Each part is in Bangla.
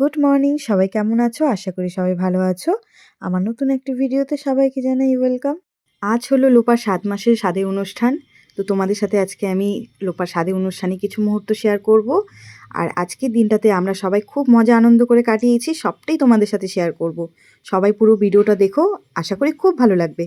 Good morning. সবাই কেমন আছো? আশা করি সবাই ভালো আছো। আমার নতুন একটি ভিডিওতে সবাইকে জানাই ওয়েলকাম। আজ হলো লোপার সাত মাসের স্বাদে অনুষ্ঠান। তো তোমাদের সাথে আজকে আমি লোপার স্বাদে অনুষ্ঠানে কিছু মুহূর্ত শেয়ার করব। আর আজকের দিনটাতে আমরা সবাই খুব মজা, আনন্দ করে কাটিয়েছি, সবটাই তোমাদের সাথে শেয়ার করব। সবাই পুরো ভিডিওটা দেখো। আশা করি খুব ভালো লাগবে।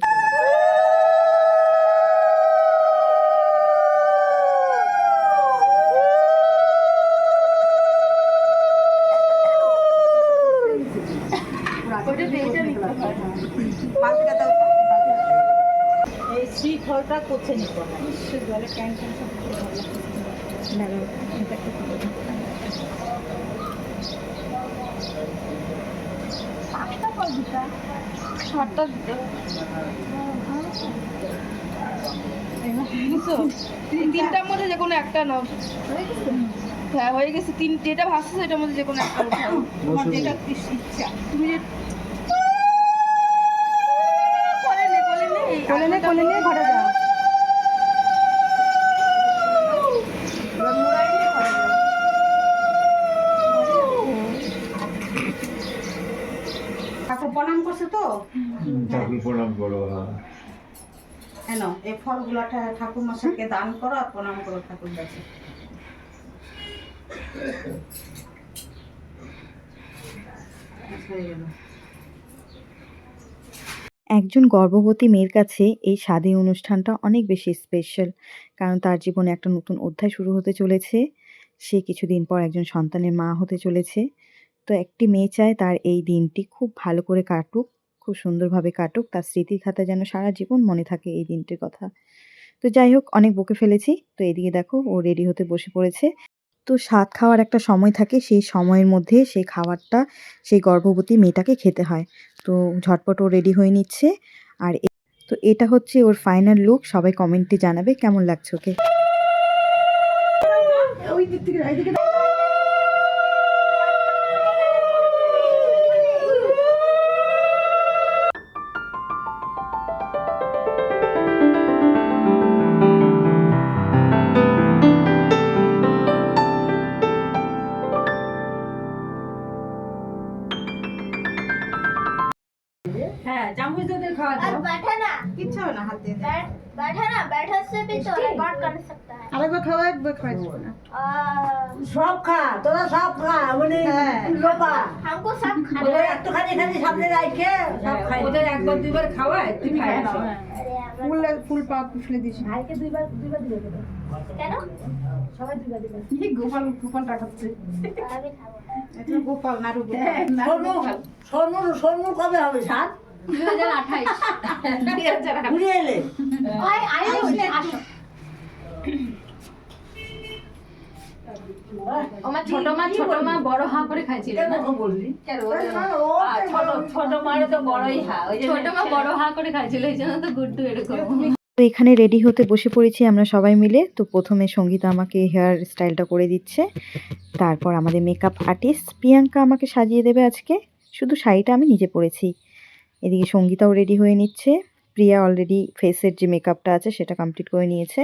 তিনটার মধ্যে যে কোনো একটা নাও। হ্যাঁ হয়ে গেছে। তিন যেটা ভাসছে সেটার মধ্যে যে কোনো একটা তোমার যেটা ইচ্ছা। তুমি যে কোলে নে কোলে নে ঘরে যাও ঠাকুর প্রণাম করছে তো? ঠাকুর প্রণাম করো হ্যাঁ। কেন এই ফলগুলো ঠাকুর মশাইকে দান করো আর প্রণাম করো ঠাকুর কাছে। হয়ে গেল একজন গর্ভবতী মেয়ের কাছে এই স্বাদী অনুষ্ঠানটা অনেক বেশি স্পেশাল কারণ তার জীবনে একটা নতুন অধ্যায় শুরু হতে চলেছে, সে কিছুদিন পর একজন সন্তানের মা হতে চলেছে। তো একটি মেয়ে চায় তার এই দিনটি খুব ভালো করে কাটুক, খুব সুন্দরভাবে কাটুক, তার স্মৃতির খাতা যেন সারা জীবন মনে থাকে এই দিনটির কথা। তো যাই হোক, অনেক বকে ফেলেছি। তো এদিকে দেখো, ও রেডি হতে বসে পড়েছে। তো স্বাদ খাওয়ার একটা সময় থাকে, সেই সময়ের মধ্যে সেই খাবারটা, সেই গর্ভবতী মেয়েটাকে খেতে হয়। তো ঝটপট ও রেডি হয়ে নিচ্ছে। আর তো এটা হচ্ছে ওর ফাইনাল লুক সবাই কমেন্টে জানাবে কেমন লাগছে ওকে। আরেকবার খাওয়া একবার খাওয়া যাবে না সব খা তোরা সব খা মানে লোপা হামকো সব খা একটুখানি খালি সামনে রাখে সব খাই ওদের একবার দুইবার খাওয়ায় তুমি খাই ফুল ফুল পাক ফুলে দিছি ভাইকে দুইবার দুইবার দিয়ে দেবে কেন সবাই দুইবার দিবে এই গোপাল গোপাল রাখাচ্ছে আমি খাব এটা গোপাল না রূপ সোনু সোনু সোনু কবে হবে সাত এখানে রেডি হতে বসে পড়েছি আমরা সবাই মিলে। তো প্রথমে সঙ্গীতা আমাকে হেয়ার স্টাইলটা করে দিচ্ছে। তারপর আমাদের মেকআপ আর্টিস্ট প্রিয়াঙ্কা আমাকে সাজিয়ে দেবে আজকে। শুধু শাড়িটা আমি নিজে পরেছি। এদিকে সঙ্গীতাও রেডি হয়ে নিচ্ছে। প্রিয়া অলরেডি ফেসের যে মেকআপটা আছে, সেটা কমপ্লিট করে নিয়েছে।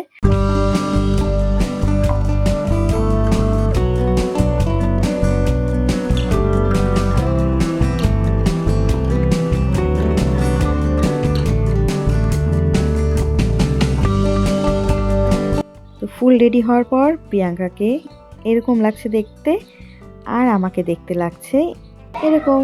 ফুল রেডি হওয়ার পর প্রিয়াঙ্কাকে এরকম লাগছে দেখতে, আর আমাকে দেখতে লাগছে এরকম।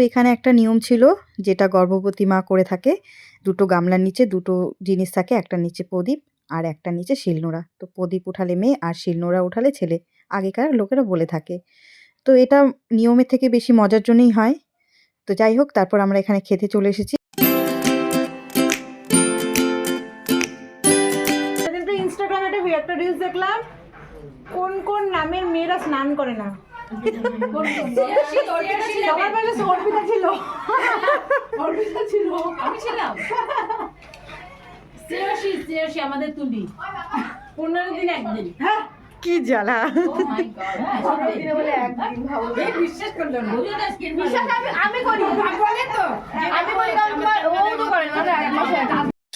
এখানে একটা নিয়ম ছিল, যেটা গর্ভবতী মা করে থাকে, দুটো গামলার নিচে দুটো জিনিস থাকে, একটা নিচে প্রদীপ আর একটা নিচে শিলনোড়া। তো প্রদীপ উঠালে মেয়ে আর শিলনোড়া উঠালে ছেলে, আগেকার লোকেরা বলে থাকে। তো এটা নিয়মের থেকে বেশি মজার জন্যই হয়। তো যাই হোক, তারপর আমরা এখানে খেতে চলে এসেছি। একটা রিলস দেখলাম। কোন কোন নামের মেয়েরা স্নান করে না? ছিল। ছিল। আমি ছিলাম। শ্রেয়সী শ্রেয়সী আমাদের তুলি। পনেরো দিন একদিন। হ্যাঁ? কি জ্বালা।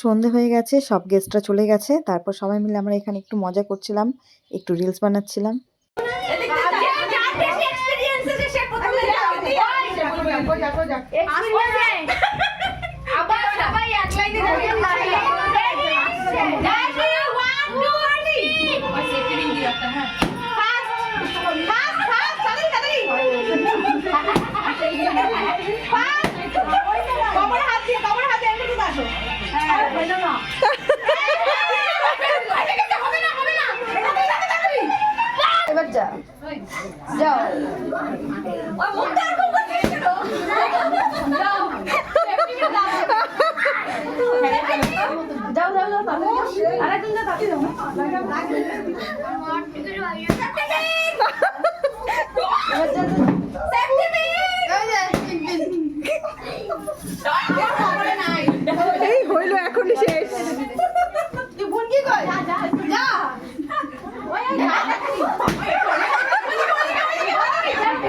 সন্ধে হয়ে গেছে সব গেস্টরা চলে গেছে। তারপর সবাই মিলে আমরা এখানে একটু মজা করছিলাম একটু রিলস বানাচ্ছিলাম। যাও যাও যাও যাও তাড়াতাড়ি যাও। আরেকজন যা তাড়াতাড়ি যাও। এবার যা, যা। এই হইল এখনই শেষ তুই বোন কি কর যা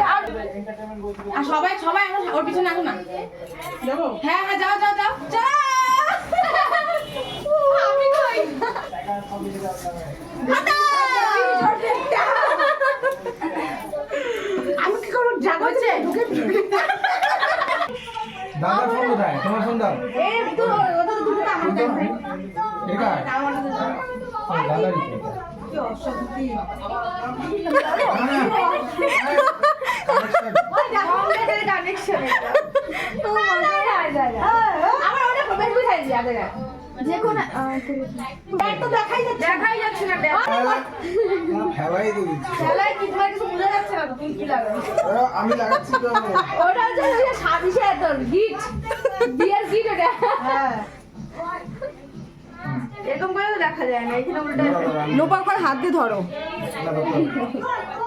আর সবাই সবাই এখন ওর পিছনে আসো না। হ্যাঁ হ্যাঁ যাও যাও যাও। আমি কই আমি কি করব? ফোন কোথায়? তোমার ফোন দাও। তো ওটা তো আমার এটা আমার কি কিছু বোঝা যাচ্ছে না তো তুমি কি লাগাও ওরা আমি লাগাচ্ছি ওটা হচ্ছে ওই তোর গিট বিয়ের গিট ওটা হ্যাঁ এরকম করে দেখা যায় না এখানে উল্টা নোপার পর হাত দিয়ে ধরো।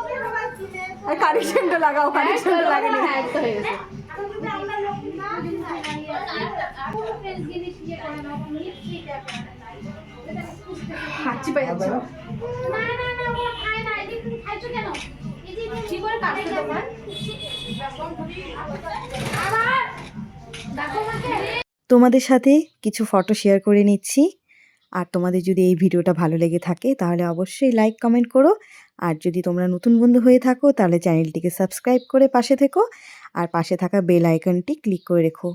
আর কানেকশনটা লাগাও কানেকশনটা লাগালে হ্যাঁ হয়ে হাঁচি পাই যাচ্ছে। তোমাদের সাথে কিছু ফটো শেয়ার করে নিচ্ছি। আর তোমাদের যদি এই ভিডিওটা ভালো লেগে থাকে, তাহলে অবশ্যই লাইক কমেন্ট করো। আর যদি তোমরা নতুন বন্ধু হয়ে থাকো, তাহলে চ্যানেলটিকে সাবস্ক্রাইব করে পাশে থেকো আর পাশে থাকা বেল আইকনটি ক্লিক করে রেখো।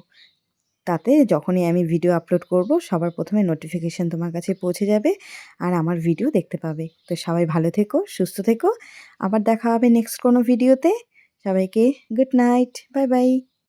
তাতে যখনই আমি ভিডিও আপলোড করব, সবার প্রথমে নোটিফিকেশান তোমার কাছে পৌঁছে যাবে আর আমার ভিডিও দেখতে পাবে। তো সবাই ভালো থেকো, সুস্থ থেকো। আবার দেখা হবে নেক্সট কোনো ভিডিওতে সবাইকে গুড নাইট বাই বাই